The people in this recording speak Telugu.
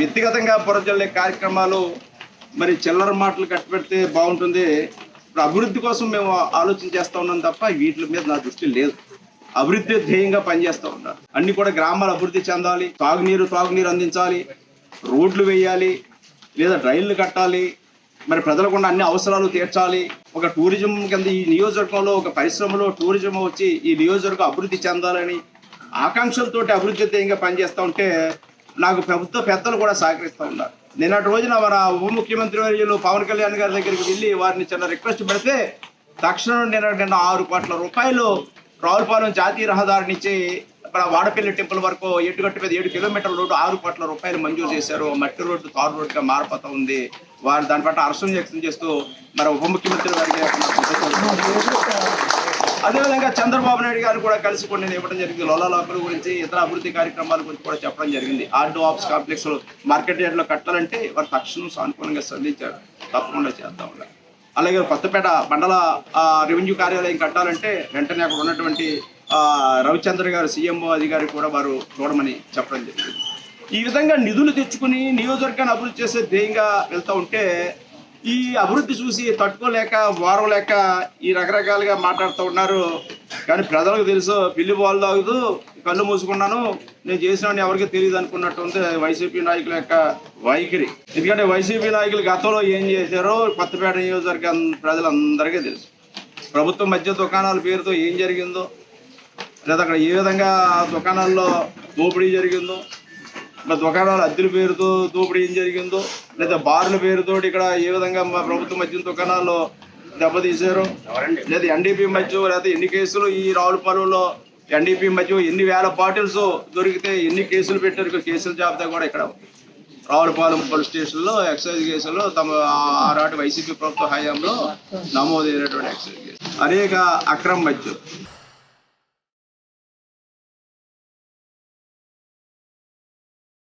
వ్యక్తిగతంగా పొరజల్లే కార్యక్రమాలు మరి చిల్లర మాటలు కట్టుబెడితే బాగుంటుంది. ఇప్పుడు అభివృద్ధి కోసం మేము ఆలోచన చేస్తూ ఉన్నాం తప్ప వీటి మీద నా దృష్టి లేదు. అభివృద్ధి ధ్యేయంగా పనిచేస్తూ ఉన్నారు అన్ని కూడా గ్రామాలు అభివృద్ధి చెందాలి తాగునీరు తాగునీరు అందించాలి రోడ్లు వేయాలి లేదా రైళ్ళు కట్టాలి మరి ప్రజలకు ఉన్న అన్ని అవసరాలు తీర్చాలి. ఒక టూరిజం కింద ఈ నియోజకవర్గంలో ఒక పరిశ్రమలో టూరిజం వచ్చి ఈ నియోజకవర్గం అభివృద్ధి చెందాలని ఆకాంక్షలతోటి అభివృద్ధి ధ్యేయంగా పనిచేస్తూ ఉంటే నాకు ప్రభుత్వ పెద్దలు కూడా సహకరిస్తూ ఉన్నారు. నిన్నటి రోజున మన ఉప ముఖ్యమంత్రి వర్యులు పవన్ కళ్యాణ్ గారి దగ్గరికి వెళ్ళి వారిని చిన్న రిక్వెస్ట్ పెడితే తక్షణం నిన్న నిన్న ఆరు కోట్ల రూపాయలు రావులపాలెం జాతీయ రహదారినిచ్చి మన వాడపల్లి టెంపుల్ వరకు ఎటుగట్టు మీద ఏడు కిలోమీటర్ల రోడ్డు ఆరు కోట్ల రూపాయలు మంజూరు చేశారు. మట్టి రోడ్డు తారు రోడ్డుగా మారిపోతా ఉంది. వారు దాని పట్ల హర్షం వ్యక్తం చేస్తూ మరి ఉప ముఖ్యమంత్రి వారికి అదేవిధంగా చంద్రబాబు నాయుడు గారు కూడా కలిసి కొన్ని ఇవ్వడం జరిగింది. లోలా గురించి ఇతర అభివృద్ధి కార్యక్రమాల గురించి కూడా చెప్పడం జరిగింది. ఆర్డో ఆప్స్ కాంప్లెక్స్ మార్కెట్ యార్డ్లో కట్టాలంటే వారు తక్షణం సానుకూలంగా స్పందించారు. తప్పకుండా చేద్దాం అలాగే కొత్తపేట మండల రెవెన్యూ కార్యాలయం కట్టాలంటే వెంటనే అక్కడ ఉన్నటువంటి రవిచంద్ర గారు సీఎంఓ అధికారి కూడా వారు చూడమని చెప్పడం జరిగింది. ఈ విధంగా నిధులు తెచ్చుకుని నియోజకవర్గాన్ని అభివృద్ధి చేసే ధ్యేయంగా వెళ్తూ ఉంటే ఈ అభివృద్ధి చూసి తట్టుకోలేక వారలేక ఈ రకరకాలుగా మాట్లాడుతూ ఉన్నారు. కానీ ప్రజలకు తెలుసు పిల్లి బాల్ తాగుతూ కళ్ళు మూసుకున్నాను. నేను చేసిన ఎవరికి తెలియదు అనుకున్నట్టు ఉంది వైసీపీ నాయకుల యొక్క వైఖరి. ఎందుకంటే వైసీపీ నాయకులు గతంలో ఏం చేశారో కొత్తపేట నియోజకవర్గం ప్రజలందరికీ తెలుసు. ప్రభుత్వ మధ్య దుకాణాల పేరుతో ఏం జరిగిందో లేదా అక్కడ ఏ విధంగా దుకాణాల్లో దోపిడీ జరిగిందో ఇలా దుకాణాల అద్దెల పేరుతో దోపిడీ ఏం జరిగిందో లేదా బార్ల పేరుతో ఇక్కడ ఏ విధంగా మా ప్రభుత్వ మద్యం దుకాణాల్లో దెబ్బతీశారు? లేదా ఎన్డీపీ మద్యం లేదా ఎన్ని కేసులు ఈ రావులపాలెంలో ఎన్డీపీ మద్యం ఎన్ని వేల బాటిల్స్ దొరికితే ఎన్ని కేసులు పెట్టారు? ఇక్కడ కేసుల జాబితా కూడా ఇక్కడ. రావులపాలెం పోలీస్ స్టేషన్లో ఎక్సైజ్ కేసులో తమ ఆనాటి వైసీపీ ప్రభుత్వ హయాంలో నమోదైనటువంటి ఎక్సైజ్ కేసు. అనేక అక్రమ మద్యం.